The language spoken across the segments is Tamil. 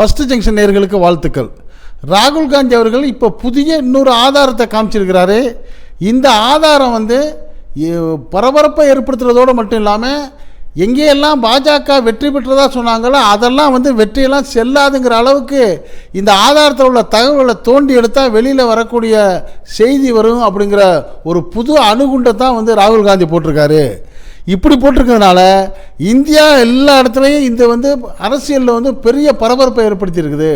ஃபஸ்ட்டு ஜங்ஷன் நேர்களுக்கு வாழ்த்துக்கள். ராகுல் காந்தி அவர்கள் இப்போ புதிய இன்னொரு ஆதாரத்தை காமிச்சிருக்கிறாரு. இந்த ஆதாரம் வந்து பரபரப்பை ஏற்படுத்துறதோடு மட்டும் இல்லாமல் எங்கேயெல்லாம் பாஜக வெற்றி பெற்றதாக சொன்னாங்களோ அதெல்லாம் வந்து வெற்றியெல்லாம் செல்லாதுங்கிற அளவுக்கு இந்த ஆதாரத்தில் உள்ள தகவல்களை தோண்டி எடுத்தால் வெளியில் வரக்கூடிய செய்தி வரும் அப்படிங்கிற ஒரு புது அணுகுண்டை தான் வந்து ராகுல் காந்தி போட்டிருக்காரு. இப்படி போட்டிருக்கிறதுனால இந்தியா எல்லா இடத்துலையும் இந்த வந்து அரசியலில் வந்து பெரிய பரபரப்பை ஏற்படுத்தியிருக்குது.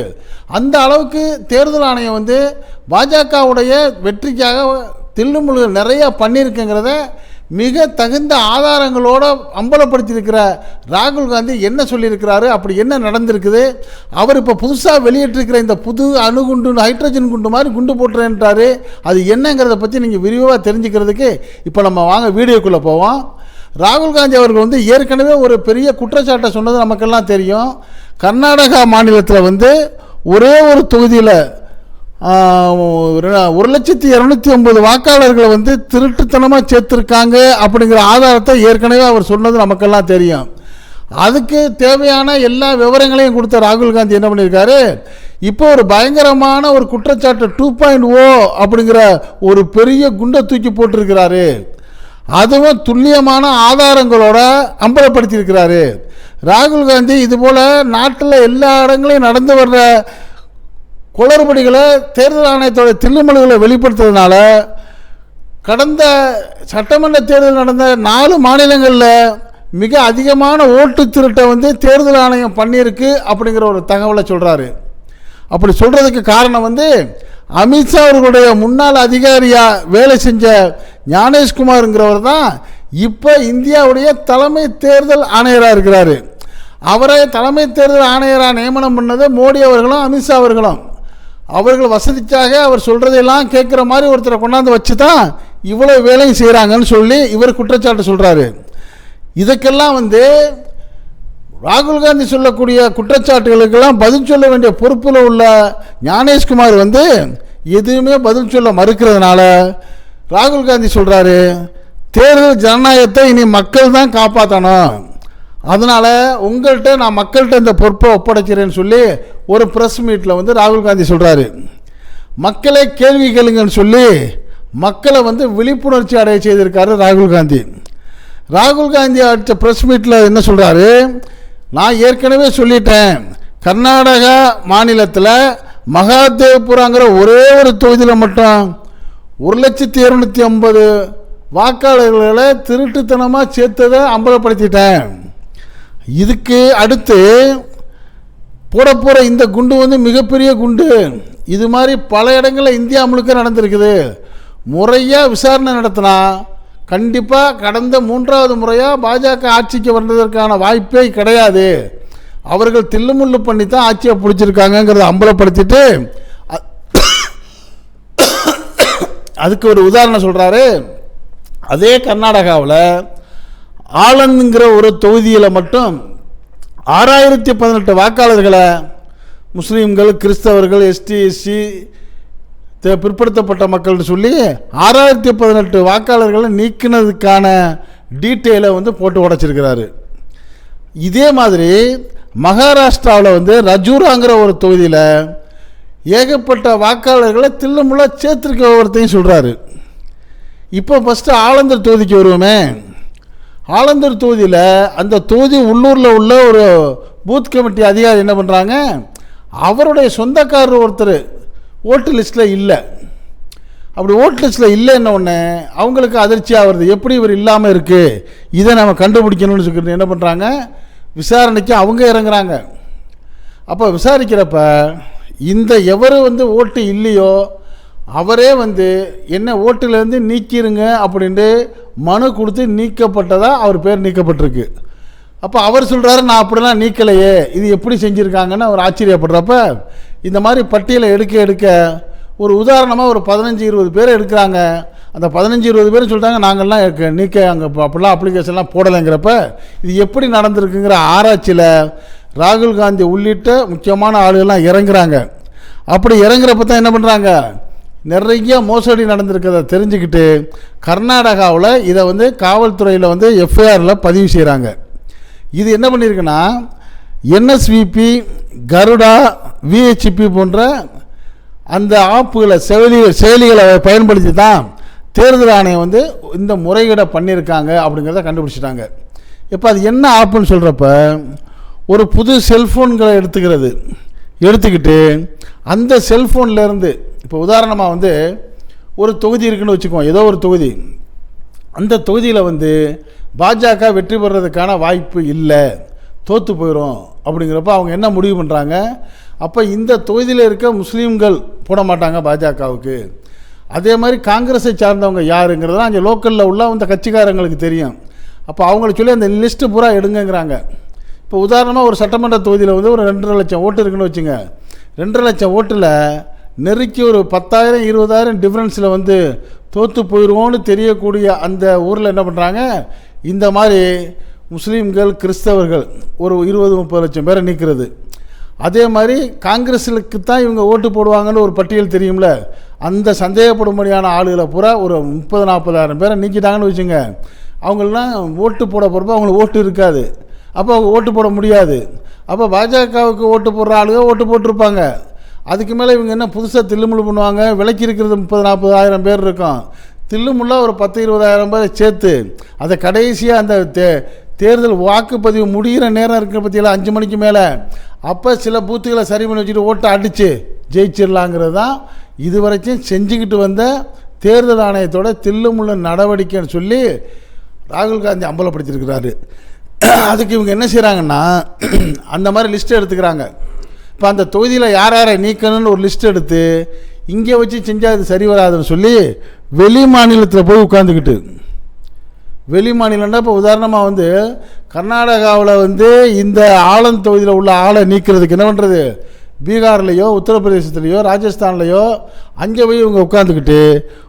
அந்த அளவுக்கு தேர்தல் ஆணையம் வந்து பாஜகவுடைய வெற்றிக்காக தில்லுமுழுகள் நிறையா பண்ணியிருக்குங்கிறத மிக தகுந்த ஆதாரங்களோடு அம்பலப்படுத்தியிருக்கிற ராகுல் காந்தி என்ன சொல்லியிருக்கிறாரு அப்படி என்ன நடந்திருக்குது அவர் இப்போ புதுசாக வெளியிட்டிருக்கிற இந்த புது அணுகுண்டு ஹைட்ரஜன் குண்டு மாதிரி குண்டு போட்டுறேன்றாரு அது என்னங்கிறத பற்றி நீங்கள் விரிவாக தெரிஞ்சுக்கிறதுக்கு இப்போ நம்ம வாங்க வீடியோக்குள்ளே போவோம். ராகுல் காந்தி அவர்கள் வந்து ஏற்கனவே ஒரு பெரிய குற்றச்சாட்டை சொன்னது நமக்கெல்லாம் தெரியும். கர்நாடகா மாநிலத்தில் வந்து ஒரே ஒரு தொகுதியில் ஒரு லட்சத்தி இரநூத்தி ஒன்பது வாக்காளர்களை வந்து திருட்டுத்தனமாக சேர்த்துருக்காங்க அப்படிங்கிற ஆதாரத்தை ஏற்கனவே அவர் சொன்னது நமக்கெல்லாம் தெரியும். அதுக்கு தேவையான எல்லா விவரங்களையும் கொடுத்த ராகுல் காந்தி என்ன பண்ணியிருக்காரு? இப்போ ஒரு பயங்கரமான ஒரு குற்றச்சாட்டு டூ பாயிண்ட் ஓ அப்படிங்கிற ஒரு பெரிய குண்டை தூக்கி போட்டிருக்கிறாரு. அதுவும் துல்லியமான ஆதாரங்களோட அம்பலப்படுத்தியிருக்கிறாரு. ராகுல் காந்தி இதுபோல் நாட்டில் எல்லா இடங்களையும் நடந்து வர்ற குளறுபடிகளை தேர்தல் ஆணையத்தோட தில்லுமலுகளை வெளிப்படுத்துறதுனால கடந்த சட்டமன்ற தேர்தல் நடந்த நாலு மாநிலங்களில் மிக அதிகமான ஓட்டு திருட்டை வந்து தேர்தல் ஆணையம் பண்ணியிருக்கு அப்படிங்கிற ஒரு தகவலை சொல்கிறாரு அப்படி சொல்கிறதுக்கு காரணம் வந்து அமித்ஷா அவர்களுடைய முன்னாள் அதிகாரியாக வேலை செஞ்ச ஞானேஷ்குமாருங்கிறவர் தான் இப்போ இந்தியாவுடைய தலைமை தேர்தல் ஆணையராக இருக்கிறாரு. அவரை தலைமை தேர்தல் ஆணையராக நியமனம் பண்ணது மோடி அவர்களும் அமித்ஷா அவர்களும். அவர்கள் வசதிக்காக அவர் சொல்கிறதையெல்லாம் கேட்குற மாதிரி ஒருத்தரை கொண்டாந்து வச்சு தான் இவ்வளோ வேலையும் செய்கிறாங்கன்னு சொல்லி இவர் குற்றச்சாட்டு சொல்கிறாரு இதுக்கெல்லாம் வந்து ராகுல் காந்தி சொல்லக்கூடிய குற்றச்சாட்டுகளுக்கெல்லாம் பதில் சொல்ல வேண்டிய பொறுப்பில் உள்ள ஞானேஷ்குமார் வந்து எதுவுமே பதில் சொல்ல மறுக்கிறதுனால ராகுல் காந்தி சொல்கிறாரு தேர்தல் ஜனநாயகத்தை இனி மக்கள் தான் காப்பாற்றணும் அதனால் உங்கள்கிட்ட நான் மக்கள்கிட்ட இந்த பொறுப்பை ஒப்படைக்கிறேன்னு சொல்லி ஒரு ப்ரெஸ் மீட்டில் வந்து ராகுல் காந்தி சொல்கிறாரு மக்களை கேள்வி கேளுங்கன்னு சொல்லி மக்களை வந்து விழிப்புணர்ச்சி அடைய செய்திருக்காரு ராகுல் காந்தி. ராகுல் காந்தி அடித்த ப்ரெஸ் மீட்டில் என்ன சொல்கிறாரு நான் ஏற்கனவே சொல்லிட்டேன் கர்நாடகா மாநிலத்தில் மகாதேவ்புராங்கிற ஒரே ஒரு தொகுதியில் மட்டும் ஒரு லட்சத்தி இரநூத்தி ஐம்பது வாக்காளர்களை திருட்டுத்தனமாக சேர்த்ததை அம்பலப்படுத்திட்டேன். இதுக்கு அடுத்து போட போகிற இந்த குண்டு வந்து மிகப்பெரிய குண்டு. இது மாதிரி பல இடங்களில் இந்தியா முழுக்க நடந்திருக்குது. முறையாக விசாரணை நடத்தினா கண்டிப்பாக கடந்த மூன்றாவது முறையாக பாஜக ஆட்சிக்கு வந்ததற்கான வாய்ப்பே கிடையாது. அவர்கள் தில்லுமுள்ளு பண்ணி தான் ஆட்சியை பிடிச்சிருக்காங்கங்கிறத அம்பலப்படுத்திட்டு அதுக்கு ஒரு உதாரணம் சொல்கிறாரு அதே கர்நாடகாவில் ஆலந்துங்கிற ஒரு தொகுதியில் மட்டும் ஆறாயிரத்தி பதினெட்டு வாக்காளர்களை முஸ்லீம்கள் கிறிஸ்தவர்கள் எஸ்டி எஸ்சி பிற்படுத்தப்பட்ட மக்கள்னு சொல்லி ஆறாயிரத்தி பதினெட்டு வாக்காளர்களை நீக்கினதுக்கான டீட்டெயிலை வந்து போட்டு உடைச்சிருக்கிறாரு. இதே மாதிரி மகாராஷ்டிராவில் வந்து ரஜூராங்கிற ஒரு தொகுதியில் ஏகப்பட்ட வாக்காளர்களை தில்லுமுள்ள சேர்த்திருக்க ஒருத்தையும் சொல்கிறாரு இப்போ ஃபஸ்ட்டு ஆலந்தூர் தொகுதிக்கு வருவோமே. ஆலந்தூர் தொகுதியில் அந்த தொகுதி உள்ளூரில் உள்ள ஒரு பூத் கமிட்டி அதிகாரி என்ன பண்ணுறாங்க அவருடைய சொந்தக்காரர் ஒருத்தர் ஓட்டு லிஸ்ட்டில் இல்லை. அப்படி ஓட்டு லிஸ்ட்டில் இல்லைன்ன உடனே அவங்களுக்கு அதிர்ச்சி ஆகிறது எப்படி இவர் இல்லாமல் இருக்குது இதை நம்ம கண்டுபிடிக்கணும்னு சொல்லி என்ன பண்ணுறாங்க விசாரணைக்கு அவங்க இறங்குறாங்க. அப்போ விசாரிக்கிறப்ப இந்த எவர் வந்து ஓட்டு இல்லையோ அவரே வந்து என்ன ஓட்டுலேருந்து நீக்கிருங்க அப்படின்ட்டு மனு கொடுத்து நீக்கப்பட்டதாக அவர் பேர் நீக்கப்பட்டிருக்கு. அப்போ அவர் சொல்கிறாரு நான் அப்படிலாம் நீக்கலையே. இது எப்படி செஞ்சுருக்காங்கன்னு அவர் ஆச்சரியப்படுறப்ப இந்த மாதிரி பட்டியலை எடுக்க எடுக்க ஒரு உதாரணமாக ஒரு பதினஞ்சு இருபது பேர் எடுக்கிறாங்க. அந்த பதினஞ்சு இருபது பேர் சொல்லிட்டாங்க நாங்கள்லாம் நீக்க அங்கே அப்படிலாம் அப்ளிகேஷன்லாம் போடலைங்கிறப்ப இது எப்படி நடந்திருக்குங்கிற ஆராய்ச்சியில் ராகுல் காந்தி உள்ளிட்ட முக்கியமான ஆளுகள்லாம் இறங்குறாங்க. அப்படி இறங்குறப்ப தான் என்ன பண்ணுறாங்க நிறைய மோசடி நடந்திருக்கிறத தெரிஞ்சுக்கிட்டு கர்நாடகாவில் இதை வந்து காவல்துறையில் வந்து எஃப்ஐஆரில் பதிவு செய்கிறாங்க இது என்ன பண்ணியிருக்குன்னா என்எஸ்விபி கருடா விஹெச்பி போன்ற அந்த ஆப்புகளை செயலி செயலிகளை பயன்படுத்தி தான் தேர்தல் ஆணையம் வந்து இந்த முறைகேடை பண்ணியிருக்காங்க அப்படிங்கிறத கண்டுபிடிச்சிட்டாங்க. இப்போ அது என்ன ஆப்புன்னு சொல்கிறப்ப ஒரு புது செல்ஃபோன்களை எடுத்துக்கிறது. எடுத்துக்கிட்டு அந்த செல்ஃபோன்லேருந்து இப்போ உதாரணமாக வந்து ஒரு தொகுதி இருக்குன்னு வச்சுக்குவோம் ஏதோ ஒரு தொகுதி. அந்த தொகுதியில் வந்து பாஜக வெற்றி பெறுறதுக்கான வாய்ப்பு இல்லை. தோற்று போயிடும் அப்படிங்கிறப்ப அவங்க என்ன முடிவு பண்ணுறாங்க அப்போ இந்த தொகுதியில் இருக்க முஸ்லீம்கள் போட மாட்டாங்க பாஜகவுக்கு. அதே மாதிரி காங்கிரஸை சார்ந்தவங்க யாருங்கிறதுலாம் அங்கே லோக்கலில் உள்ள அந்த கட்சிக்காரங்களுக்கு தெரியும். அப்போ அவங்கள சொல்லி அந்த லிஸ்ட்டு பூரா எடுங்கங்கிறாங்க. இப்போ உதாரணமாக ஒரு சட்டமன்ற தொகுதியில் வந்து ஒரு ரெண்டரை லட்சம் ஓட்டு இருக்குன்னு வச்சுங்க. ரெண்டரை லட்சம் ஓட்டில் நெருக்கி ஒரு பத்தாயிரம் இருபதாயிரம் டிஃப்ரென்ஸில் வந்து தோற்று போயிடுவோன்னு தெரியக்கூடிய அந்த ஊரில் என்ன பண்ணுறாங்க இந்த மாதிரி முஸ்லீம்கள் கிறிஸ்தவர்கள் ஒரு இருபது முப்பது லட்சம் பேரை நிற்கிறது அதே மாதிரி காங்கிரஸுக்கு தான் இவங்க ஓட்டு போடுவாங்கன்னு ஒரு பட்டியல் தெரியும்ல? அந்த சந்தேகப்படும்படியான ஆளுகளை பூரா ஒரு முப்பது நாற்பதாயிரம் பேரை நீக்கிட்டாங்கன்னு வச்சுங்க. அவங்களெலாம் ஓட்டு போட போகிறப்ப அவங்களுக்கு ஓட்டு இருக்காது. அப்போ அவங்க ஓட்டு போட முடியாது. அப்போ பாஜகவுக்கு ஓட்டு போடுற ஆளுங்க ஓட்டு போட்டிருப்பாங்க. அதுக்கு மேலே இவங்க என்ன புதுசாக தில்லுமுள்ளு பண்ணுவாங்க? விலக்கி இருக்கிறது முப்பது நாற்பதாயிரம் பேர் இருக்கும். தில்லுமுள்ளாக ஒரு பத்து இருபதாயிரம் பேர் சேர்த்து அதை கடைசியாக அந்த தே தேர்தல் வாக்குப்பதிவு முடிகிற நேரம் இருக்கிற பற்றியெல்லாம் அஞ்சு மணிக்கு மேலே. அப்போ சில பூத்துகளை சரி பண்ணி வச்சுட்டு ஓட்டை அடித்து ஜெயிச்சிடலாங்கிறது தான் இதுவரைக்கும் செஞ்சுக்கிட்டு வந்த தேர்தல் ஆணையத்தோட தில்லுமுள்ள நடவடிக்கைன்னு சொல்லி ராகுல் காந்தி அம்பலப்படுத்தியிருக்கிறாரு. அதுக்கு இவங்க என்ன செய்கிறாங்கன்னா அந்த மாதிரி லிஸ்ட் எடுத்துக்கிறாங்க. இப்போ அந்த தொகுதியில் யார் யாரை நீக்கணும்னு ஒரு லிஸ்ட் எடுத்து இங்கே வச்சு செஞ்சால் அது சரி வராதுன்னு சொல்லி வெளி மாநிலத்தில் போய் உட்காந்துக்கிட்டு வெளி மாநிலம்னா இப்போ உதாரணமாக வந்து கர்நாடகாவில் வந்து இந்த ஆலன் தொகுதியில் உள்ள ஆளை நீக்கிறதுக்கு என்ன பண்ணுறது பீகார்லேயோ உத்தரப்பிரதேசத்துலேயோ ராஜஸ்தான்லேயோ அங்கே போய் இவங்க உட்காந்துக்கிட்டு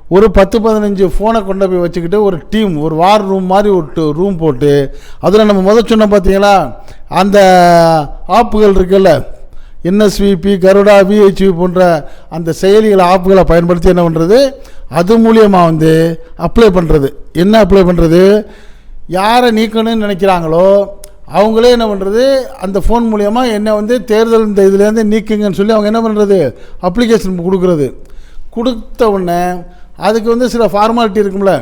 ஒரு பத்து பதினஞ்சு ஃபோனை கொண்டு போய் வச்சுக்கிட்டு ஒரு டீம் ஒரு வார் ரூம் மாதிரி ஒரு ரூம் போட்டு அதில் நம்ம முதல் சொன்ன பார்த்தீங்களா அந்த ஆப்புகள் இருக்குல்ல என்எஸ்விபி கருடா விஹெச்வி போன்ற அந்த செயலிகளை ஆப்புகளை பயன்படுத்தி என்ன பண்ணுறது அது மூலியமாக வந்து அப்ளை பண்ணுறது என்ன அப்ளை பண்ணுறது யாரை நீக்கணும்னு நினைக்கிறாங்களோ அவங்களே என்ன பண்ணுறது அந்த ஃபோன் மூலியமாக என்ன வந்து தேர்தல் இந்த இதுலேருந்து நீக்குங்கன்னு சொல்லி அவங்க என்ன பண்ணுறது அப்ளிகேஷன் கொடுக்குறது. கொடுத்த உடனே அதுக்கு வந்து சில ஃபார்மாலிட்டி இருக்கும்ல.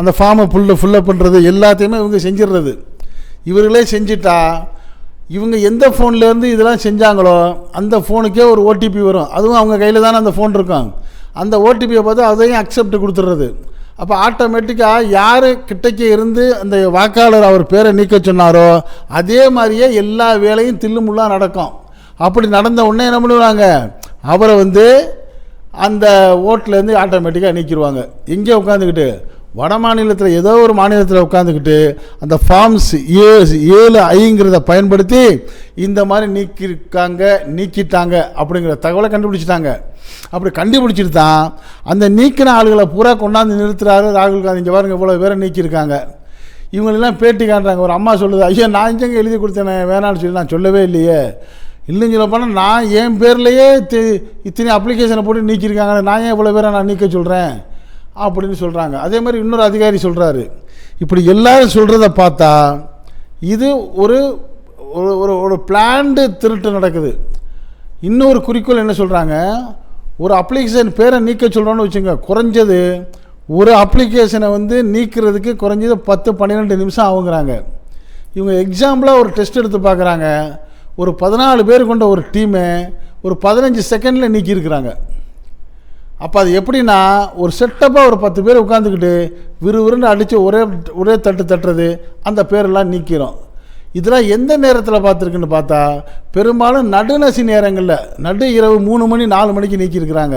அந்த ஃபார்மை ஃபுல்ல ஃபுல்லப் பண்ணுறது எல்லாத்தையுமே இவங்க செஞ்சிடுறது. இவர்களே செஞ்சிட்டா இவங்க எந்த ஃபோன்லேருந்து இதெல்லாம் செஞ்சாங்களோ அந்த ஃபோனுக்கே ஒரு ஓடிபி வரும். அதுவும் அவங்க கையில் தானே அந்த ஃபோன் இருக்கும். அந்த ஓடிபியை பார்த்து அதையும் அக்செப்ட் கொடுத்துட்றது. அப்போ ஆட்டோமேட்டிக்காக யார் கிட்டக்கே இருந்து அந்த வாக்காளர் அவர் பேரை நீக்க சொன்னாரோ அதே மாதிரியே எல்லா வேலையும் தில்லுமுள்ளா நடக்கும். அப்படி நடந்த உடனே என்ன பண்ணுவாங்க? அவரை வந்து அந்த ஓட்டிலேருந்து ஆட்டோமேட்டிக்காக நீக்கிடுவாங்க. எங்கே உட்காந்துக்கிட்டு வட மாநிலத்தில் ஏதோ ஒரு மாநிலத்தில் உட்காந்துக்கிட்டு அந்த ஃபார்ம்ஸ் ஏ ஏழு ஐங்கிறத பயன்படுத்தி இந்த மாதிரி நீக்கியிருக்காங்க நீக்கிட்டாங்க அப்படிங்கிற தகவலை கண்டுபிடிச்சிட்டாங்க. அப்படி கண்டுபிடிச்சிட்டு தான் அந்த நீக்கின ஆளுகளை பூரா கொண்டாந்து நிறுத்துறாரு ராகுல் காந்தி. இங்கே பாருங்க இவ்வளோ பேரை நீக்கியிருக்காங்க. இவங்களெல்லாம் பேட்டி காட்டுறாங்க. ஒரு அம்மா சொல்லுது ஐயோ நான் இங்கே எழுதி கொடுத்தேனே வேணான்னு சொல்லி நான் சொல்லவே இல்லையே. இல்லைன்னு சொல்ல போனால் நான் என் பேர்லேயே இத்தனை அப்ளிகேஷனை போட்டு நீக்கியிருக்காங்க. நான் ஏன் இவ்வளோ பேரை நான் நீக்க சொல்கிறேன் அப்படின்னு சொல்கிறாங்க அதே மாதிரி இன்னொரு அதிகாரி சொல்கிறாரு இப்படி எல்லாரும் சொல்கிறத பார்த்தா இது ஒரு ஒரு ஒரு ஒரு பிளான்டு திருட்டு நடக்குது. இன்னொரு குறிக்கோள் என்ன சொல்கிறாங்க ஒரு அப்ளிகேஷன் பேரை நீக்க சொல்கிறோன்னு வச்சுங்க குறைஞ்சது ஒரு அப்ளிகேஷனை வந்து நீக்கிறதுக்கு குறைஞ்சது பத்து பன்னிரெண்டு நிமிஷம் ஆகுங்கிறாங்க. இவங்க எக்ஸாம்பிளாக ஒரு டெஸ்ட் எடுத்து பார்க்குறாங்க. ஒரு பதினாலு பேர் கொண்ட ஒரு டீமை ஒரு பதினஞ்சு செகண்டில் நீக்கியிருக்கிறாங்க. அப்போ அது எப்படின்னா ஒரு செட்டப்பாக ஒரு பத்து பேர் உட்காந்துக்கிட்டு விறுவிறுன்னு அடித்து ஒரே ஒரே தட்டு தட்டுறது அந்த பேரெல்லாம் நீக்கிறோம். இதெல்லாம் எந்த நேரத்தில் பார்த்துருக்குன்னு பார்த்தா பெரும்பாலும் நடுநசி நேரங்களில் நடு இரவு மூணு மணி நாலு மணிக்கு நீக்கியிருக்கிறாங்க.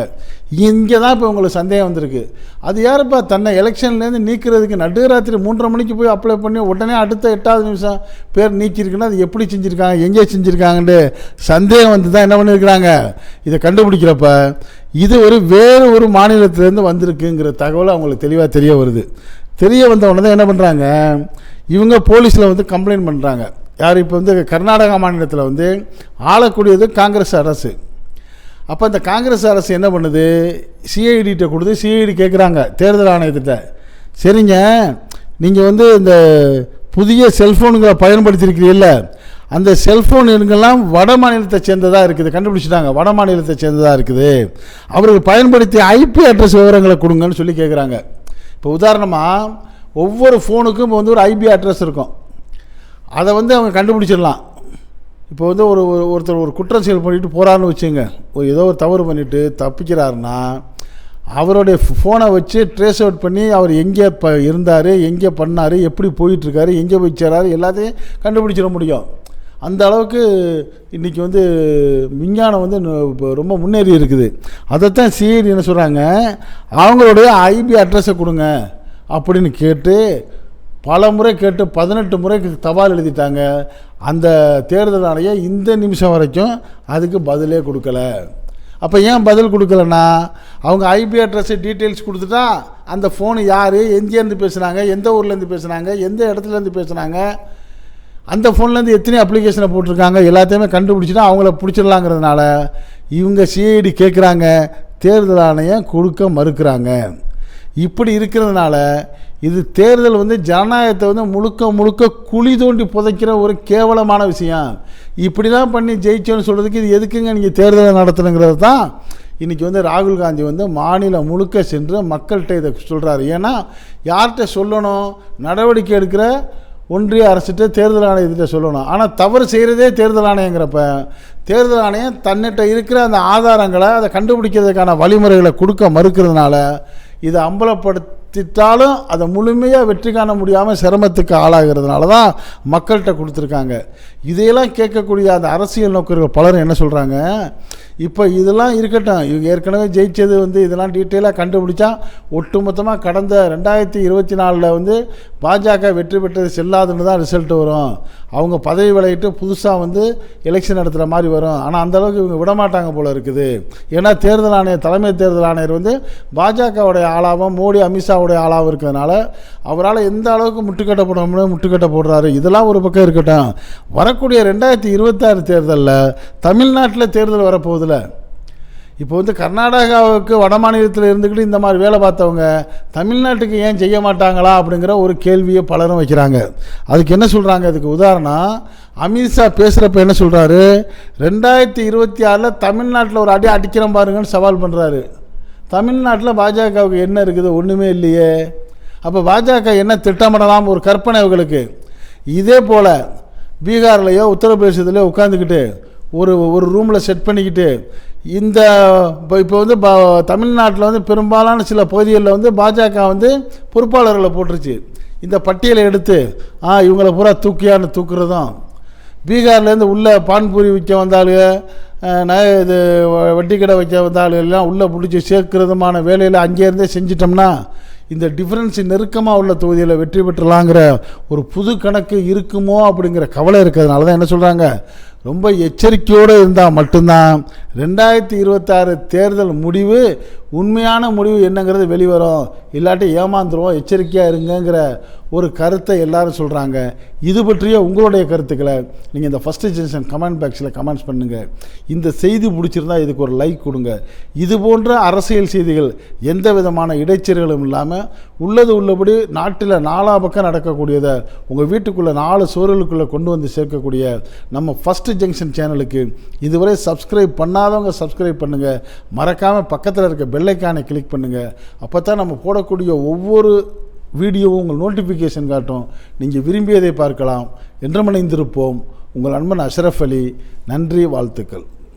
இங்கே தான் இப்போ உங்களுக்கு சந்தேகம் வந்திருக்கு. அது யாருப்பா தன்னை எலெக்ஷன்லேருந்து நீக்கிறதுக்கு நடுராத்திரி மூன்றரை மணிக்கு போய் அப்ளை பண்ணி உடனே அடுத்த எட்டாவது நிமிஷம் பேர் நீக்கியிருக்குன்னா அது எப்படி செஞ்சுருக்காங்க எங்கே செஞ்சுருக்காங்கன்ட்டு சந்தேகம் வந்து தான் என்ன பண்ணியிருக்கிறாங்க. இதை கண்டுபிடிக்கிறப்ப இது ஒரு வேறு ஒரு மாநிலத்திலேருந்து வந்திருக்குங்கிற தகவல் அவங்களுக்கு தெளிவாக தெரிய வருது. தெரிய வந்த உடனே தான் என்ன பண்ணுறாங்க இவங்க போலீஸில் வந்து கம்ப்ளைண்ட் பண்ணுறாங்க யார் இப்போ வந்து கர்நாடகா மாநிலத்தில் வந்து ஆளக்கூடியது காங்கிரஸ் அரசு. அப்போ இந்த காங்கிரஸ் அரசு என்ன பண்ணுது? சிஐடிகிட்ட கொடுத்து சிஐடி கேட்குறாங்க தேர்தல் ஆணையத்திட்ட. சரிங்க நீங்கள் வந்து இந்த புதிய செல்ஃபோனுங்களை பயன்படுத்தியிருக்கிறீல்ல அந்த செல்ஃபோன் எண்கள்லாம் வட மாநிலத்தை சேர்ந்ததாக இருக்குது. கண்டுபிடிச்சிட்டாங்க. வட மாநிலத்தை சேர்ந்ததாக இருக்குது. அவருக்கு பயன்படுத்திய ஐபி அட்ரஸ் விவரங்களை கொடுங்கன்னு சொல்லி கேட்குறாங்க இப்போ உதாரணமாக ஒவ்வொரு ஃபோனுக்கும் வந்து ஒரு ஐபி அட்ரஸ் இருக்கும். அதை வந்து அவங்க கண்டுபிடிச்சிடலாம். இப்போ வந்து ஒரு ஒரு- ஒருத்தர் ஒரு குற்றம் செயல் பண்ணிட்டு போகிறான்னு வச்சுங்க. ஒரு ஏதோ ஒரு தவறு பண்ணிவிட்டு தப்பிக்கிறாருன்னா அவருடைய ஃபோனை வச்சு ட்ரேஸ் அவுட் பண்ணி அவர் எங்கே ப இருந்தார் எங்கே பண்ணார் எப்படி போயிட்டுருக்காரு எங்கே போய் சேராரு எல்லாத்தையும் கண்டுபிடிச்சிட முடியும். அந்த அளவுக்கு இன்றைக்கி வந்து விஞ்ஞானம் வந்து இப்போ ரொம்ப முன்னேறி இருக்குது. அதைத்தான் சிஐடி என்ன சொல்கிறாங்க அவங்களுடைய ஐபி அட்ரஸை கொடுங்க அப்படின்னு கேட்டு பல முறை கேட்டு பதினெட்டு முறைக்கு தபால் எழுதிட்டாங்க. அந்த தேர்தல் ஆணையம் இந்த நிமிஷம் வரைக்கும் அதுக்கு பதிலே கொடுக்கல. அப்போ ஏன் பதில் கொடுக்கலன்னா? அவங்க ஐபி அட்ரஸ் டீட்டெயில்ஸ் கொடுத்துட்டா அந்த ஃபோனு யார்? எங்கேருந்து பேசுனாங்க? எந்த ஊர்லேருந்து பேசுனாங்க? எந்த இடத்துலேருந்து பேசுனாங்க? அந்த ஃபோன்லேருந்து எத்தனை அப்ளிகேஷனை போட்டிருக்காங்க. எல்லாத்தையுமே கண்டுபிடிச்சிட்டா அவங்கள பிடிச்சிடலாங்கிறதுனால இவங்க சிஐடி கேட்குறாங்க தேர்தல் ஆணையம் கொடுக்க மறுக்கிறாங்க. இப்படி இருக்கிறதுனால இது தேர்தல் வந்து ஜனநாயகத்தை வந்து முழுக்க முழுக்க குழி தோண்டி புதைக்கிற ஒரு கேவலமான விஷயம். இப்படிலாம் பண்ணி ஜெயிச்சோன்னு சொல்கிறதுக்கு இது எதுக்குங்க நீங்கள் தேர்தலை நடத்தணுங்கிறது தான் இன்றைக்கி வந்து ராகுல் காந்தி வந்து மாநிலம் முழுக்க சென்று மக்கள்கிட்ட இதை சொல்கிறாரு ஏன்னா யார்கிட்ட சொல்லணும்? நடவடிக்கை எடுக்கிற ஒன்றிய அரசுகிட்ட தேர்தல் ஆணையத்திட்ட சொல்லணும். ஆனால் தவறு செய்கிறதே தேர்தல் ஆணையங்கிறப்ப தேர்தல் ஆணையம் தன்னிட்ட இருக்கிற அந்த ஆதாரங்களை அதை கண்டுபிடிக்கிறதுக்கான வழிமுறைகளை கொடுக்க மறுக்கிறதுனால இதை அம்பலப்படுத்திட்டாலும் அதை முழுமையாக வெற்றி காண முடியாமல் சிரமத்துக்கு ஆளாகிறதுனால தான் மக்கள்கிட்ட கொடுத்துருக்காங்க. இதையெல்லாம் கேட்கக்கூடிய அந்த அரசியல் நோக்கர்கள் பலரும் என்ன சொல்கிறாங்க இப்போ இதெல்லாம் இருக்கட்டும். இவங்க ஏற்கனவே ஜெயித்தது வந்து இதெல்லாம் டீட்டெயிலாக கண்டுபிடிச்சா ஒட்டுமொத்தமாக கடந்த ரெண்டாயிரத்தி இருபத்தி நாலில் வந்து பாஜக வெற்றி பெற்றது செல்லாதுன்னு தான் ரிசல்ட் வரும். அவங்க பதவி விலகிட்டு புதுசாக வந்து எலெக்ஷன் நடத்துகிற மாதிரி வரும். ஆனால் அந்தளவுக்கு இவங்க விடமாட்டாங்க போல் இருக்குது. ஏன்னா தேர்தல் ஆணையர் தலைமை தேர்தல் ஆணையர் வந்து பாஜகவுடைய ஆளாகவும் மோடி அமித்ஷாவுடைய ஆளாகவும் இருக்கிறதுனால அவரால் எந்த அளவுக்கு முட்டுக்கட்டை போட முடியும் முட்டுக்கட்டை போடுறாரு. இதெல்லாம் ஒரு பக்கம் இருக்கட்டும். வரக்கூடிய ரெண்டாயிரத்தி இருபத்தாறு தேர்தலில் தமிழ்நாட்டில் தேர்தல் வரப்போகுது. வரப்போகுதுல இப்போ வந்து கர்நாடகாவுக்கு வட மாநிலத்தில் இருந்துக்கிட்டு இந்த மாதிரி வேலை பார்த்தவங்க தமிழ்நாட்டுக்கு ஏன் செய்ய மாட்டாங்களா அப்படிங்கிற ஒரு கேள்வியை பலரும் வைக்கிறாங்க. அதுக்கு என்ன சொல்கிறாங்க அதுக்கு உதாரணம் அமித்ஷா பேசுகிறப்ப என்ன சொல்கிறாரு ரெண்டாயிரத்தி இருபத்தி ஆறில் தமிழ்நாட்டில் ஒரு அடி அடிக்கிறோம் பாருங்கன்னு சவால் பண்ணுறாரு தமிழ்நாட்டில் பாஜகவுக்கு என்ன இருக்குது? ஒன்றுமே இல்லையே. அப்போ பாஜக என்ன திட்டமிடலாம்? ஒரு கற்பனை அவங்களுக்கு இதே போல் பீகார்லேயோ உத்தரப்பிரதேசத்துலேயோ உட்காந்துக்கிட்டு ஒரு ஒரு ரூமில் செட் பண்ணிக்கிட்டு இந்த இப்போ இப்போ வந்து ப தமிழ்நாட்டில் வந்து பெரும்பாலான சில பகுதிகளில் வந்து பாஜக வந்து பொறுப்பாளர்களை போட்டுருச்சு. இந்த பட்டியலை எடுத்து ஆ இவங்களை பூரா தூக்கியான்னு தூக்குறதும் பீகார்லேருந்து உள்ளே பான்பூரி விற்க வந்தாளுங்க அஹ், ந இது வ- வட்டி கடை வைக்க வந்தாலும் எல்லாம் உள்ளே பிடிச்சி சேர்க்கிறதுமான வேலையில் அங்கேருந்தே செஞ்சிட்டோம்னா இந்த டிஃப்ரென்ஸ் நெருக்கமாக உள்ள தொகுதியில் வெற்றி பெற்றலாங்கிற ஒரு புது கணக்கு இருக்குமோ அப்படிங்கிற கவலை இருக்கிறதுனால தான் என்ன சொல்கிறாங்க ரொம்ப எச்சரிக்கையோடு இருந்தால் மட்டும்தான். ரெண்டாயிரத்தி இருபத்தாறு தேர்தல் முடிவு உண்மையான முடிவு என்னங்கிறது வெளிவரும். இல்லாட்டி ஏமாந்துருவோம் எச்சரிக்கையாக இருங்கங்கிற ஒரு கருத்தை எல்லாரும் சொல்கிறாங்க இது பற்றிய உங்களுடைய கருத்துக்களை நீங்கள் இந்த ஃபஸ்ட்டு ஜென்ஷன் கமெண்ட் பாக்ஸில் கமெண்ட்ஸ் பண்ணுங்கள் இந்த செய்தி பிடிச்சிருந்தா இதுக்கு ஒரு லைக் கொடுங்க. இது போன்ற அரசியல் செய்திகள் எந்த விதமான இடைச்சல்களும் இல்லாமல் உள்ளது உள்ளபடி நாட்டில் நாலா பக்கம் நடக்கக்கூடியதை உங்கள் வீட்டுக்குள்ளே நாலு சோறுகளுக்குள்ளே கொண்டு வந்து சேர்க்கக்கூடிய நம்ம ஃபஸ்ட்டு ஜங்ஷன் சேனலுக்கு இதுவரை சப்ஸ்கிரைப் பண்ணாதவங்க சப்ஸ்கிரைப் பண்ணுங்கள் மறக்காமல் பக்கத்தில் இருக்க பெல்லைக்கானை கிளிக் பண்ணுங்கள் அப்போ தான் நம்ம போடக்கூடிய ஒவ்வொரு வீடியோவும் உங்கள் நோட்டிஃபிகேஷன் காட்டும். நீங்கள் விரும்பியதை பார்க்கலாம். என்றமடைந்திருப்போம் உங்கள் அன்பன் அஷ்ரஃப் அலி. நன்றி வாழ்த்துக்கள்.